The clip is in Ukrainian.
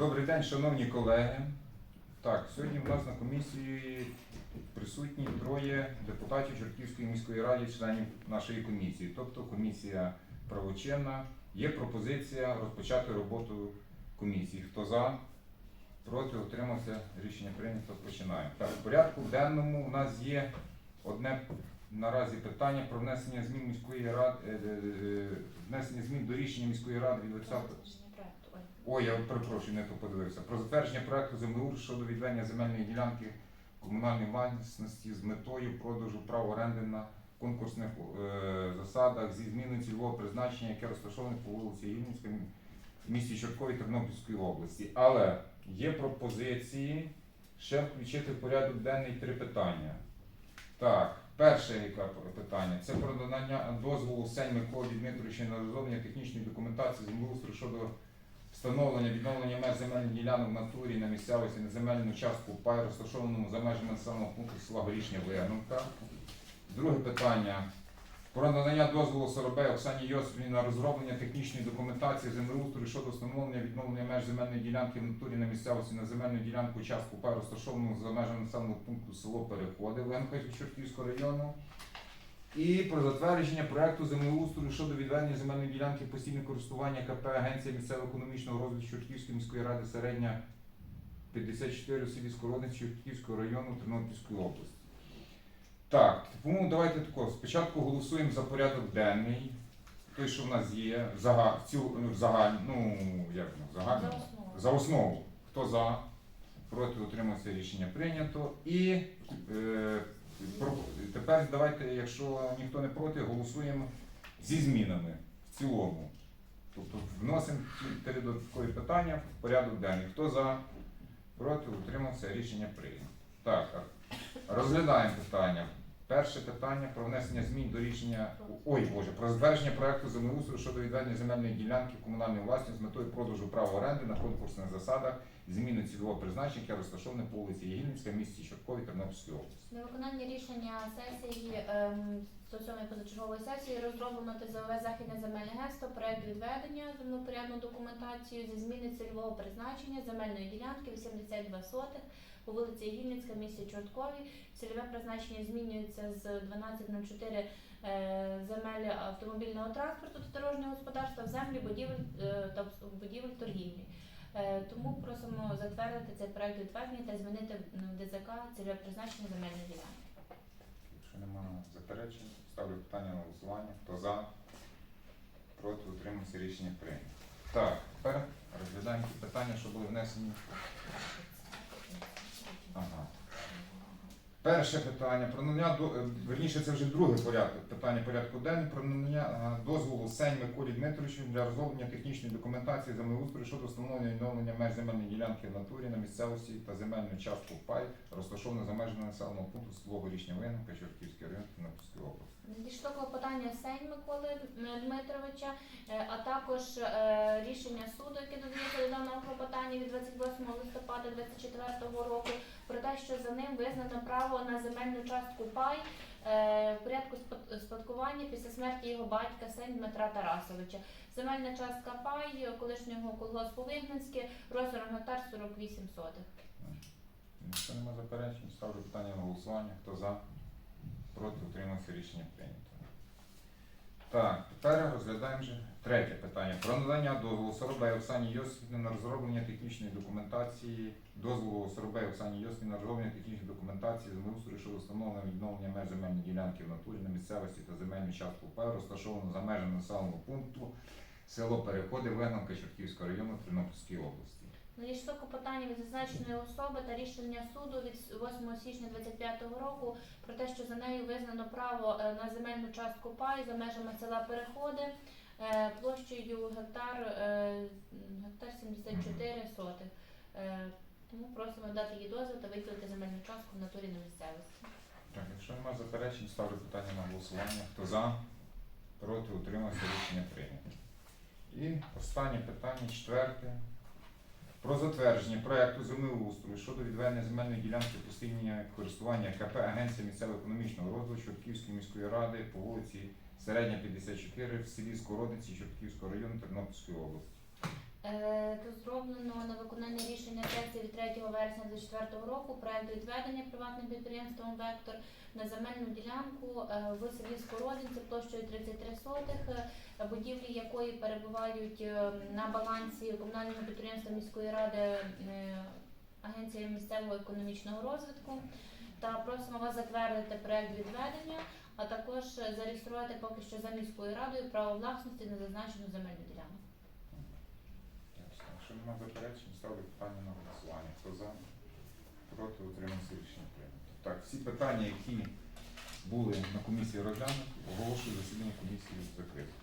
Добрий день, шановні колеги. Так, сьогодні в нас на комісії присутні троє депутатів Чортківської міської ради, членів нашої комісії, тобто комісія правочинна. Є пропозиція розпочати роботу комісії. Хто за? Проти утримався. Рішення прийнято. Починаємо. Так, в порядку денному у нас є одне наразі питання про внесення змін міської ради, е, е, е, внесення змін до рішення міської ради від 20 Затвердження проекту. Ой, я перепрошую, не то подивився. Про затвердження проекту землеустрою щодо відведення земельної ділянки комунальної власності з метою продажу прав оренди на конкурсних е, засадах зі зміною цільового призначення, яке розташоване по вулиці Ільницька в місті Чорткові Тернопільської області. Але є пропозиції ще включити в порядок денний три питання. Так, перше яке питання це про надання дозволу Сень Миколі Дмитровича на розроблення технічної документації землеустрою щодо встановлення відновлення меж земельних ділянок в натурі на місцевості на земельну частку пай, розташованому за межами населеного пункту села Горішня Вигнувка. Друге питання. Про надання дозволу Соробей Оксані Йосифівні на розроблення технічної документації землеустрою щодо встановлення відновлення меж земельної ділянки в натурі на місцевості на земельну ділянку частку пай, розташованому за межами населеного пункту село Переходи Ленківського району. І про затвердження проекту землеустрою щодо відведення земельної ділянки постійного користування КП Агенція місцевого економічного розвитку Чортківської міської ради середня 54 в селі Скородниць Чортківського району Тернопільської області. Так, тому давайте тако. Спочатку голосуємо за порядок денний. Той, що в нас є, в загаль, в загаль, ну як ну, За основу. За основу. Хто за? Проти утримався рішення прийнято. І е, тепер давайте, якщо ніхто не проти, голосуємо зі змінами в цілому. Тобто вносимо ті три додаткові питання в порядок денний. Хто за? Проти утримався рішення прийнято. Так, розглядаємо питання. Перше питання про внесення змін до рішення ой Боже, про затвердження проекту землеустрою щодо відведення земельної ділянки комунальної власності з метою продажу права оренди на конкурсних засадах, зміни цільового призначення, яке розташоване по вулиці Єгільницька, місті Чорткові, Тернопільської області. На виконання рішення сесії ем, 107 позачергової сесії розроблено ТЗОВ Західне земельне гесто, проект відведення землепорядну документацію зі зміни цільового призначення земельної ділянки 82 сотих по вулиці Єгільницька місті Чорткові. Цільове призначення змінюється з 1204 е, земель автомобільного транспорту та дорожнього господарства в землі будівель е, та будівель торгівлі. Е, Тому просимо затвердити цей проект утвердження та змінити в ДЗК цільове призначення земельної ділянки. Якщо немає заперечень, ставлю питання на голосування. Хто за? Проти утримався рішення прийнято. Так, тепер розглядаємо ті питання, що були внесені. Ага. Перше питання про надання е, верніше, це вже друге порядок питання порядку денного про надання е, дозволу Сень Миколі Дмитровичу для розроблення технічної документації землеустрою щодо встановлення відновлення меж земельної ділянки в натурі на місцевості та земельну частку пай, розташовану за межами населеного пункту село Горішня Винівка, Чортківський район Тернопільської області. Надійшло клопотання Сень Миколи Дмитровича, е, а також рішення суду, яке додається до даного клопотання від 28 листопада 2024 року, те, що за ним визнано право на земельну частку пай е, в порядку спадкування після смерті його батька син Дмитра Тарасовича. Земельна частка пай колишнього колгоспу Вигнанське, розміром гектар 48 сотих. Якщо немає заперечень, ставлю питання на голосування. Хто за? Проти утримався рішення прийнято. Так, тепер розглядаємо вже третє питання. Про надання дозволу Соробей Оксані Йосифівні на розроблення технічної документації, дозволу Соробей Оксані Йосифівні на розроблення технічної документації землеустрою щодо встановлення відновлення меж земельної ділянки в натурі на місцевості та земельну частку паю, розташовану за межами населеного пункту село Переходи, Вигнанка, Чортківського району Тернопільської області. Надійшло клопотання від зазначеної особи та рішення суду від 8 січня 2025 року про те, що за нею визнано право е, на земельну частку пай за межами села Переходи е, площею гектар, е, гектар 74 сотих. Тому просимо дати їй дозвіл та виділити земельну частку в натурі на місцевості. Так, якщо немає заперечень, ставлю питання на голосування. Хто за? Проти утримався рішення прийнято. І останнє питання, четверте. Про затвердження проекту землеустрою щодо відведення земельної ділянки постійного користування КП Агенція місцевого економічного розвитку Чортківської міської ради по вулиці Середня 54 в селі Скородиці Чортківського району Тернопільської області. Розроблено на виконання рішення сесії від 3 вересня 2024 року проект відведення приватним підприємством Вектор на земельну ділянку е, в селі Скородинці площею 33 сотих, е, будівлі якої перебувають е, на балансі комунального підприємства міської ради Агенція місцевого економічного розвитку. Та просимо вас затвердити проект відведення, а також зареєструвати поки що за міською радою право власності на зазначену земельну ділянку. Якщо немає заперечень, ставлю питання на голосування. Хто за? Проти утримався рішення прийнято. Так, всі питання, які були на комісії розглянуті, оголошую засідання комісії закритим.